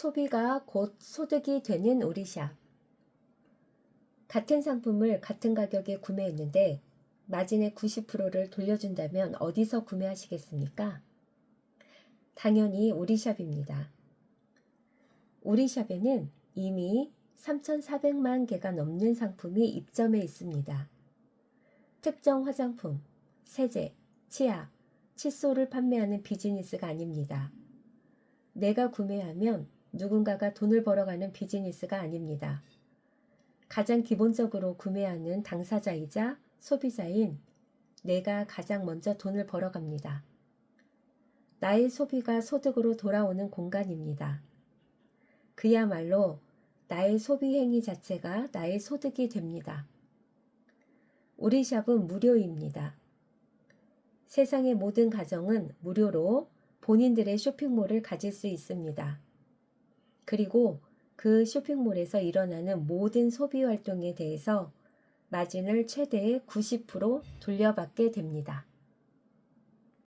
소비가 곧 소득이 되는 우리 샵. 같은 상품을 같은 가격에 구매했는데 마진의 90%를 돌려준다면 어디서 구매하시겠습니까? 당연히 우리샵입니다. 우리샵에는 이미 3,400만 개가 넘는 상품이 입점해 있습니다. 특정 화장품, 세제, 치약, 칫솔을 판매하는 비즈니스가 아닙니다. 내가 구매하면 누군가가 돈을 벌어가는 비즈니스가 아닙니다. 가장 기본적으로 구매하는 당사자이자 소비자인 내가 가장 먼저 돈을 벌어갑니다. 나의 소비가 소득으로 돌아오는 공간입니다. 그야말로 나의 소비 행위 자체가 나의 소득이 됩니다. 우리 샵은 무료입니다. 세상의 모든 가정은 무료로 본인들의 쇼핑몰을 가질 수 있습니다. 그리고 그 쇼핑몰에서 일어나는 모든 소비 활동에 대해서 마진을 최대 90% 돌려받게 됩니다.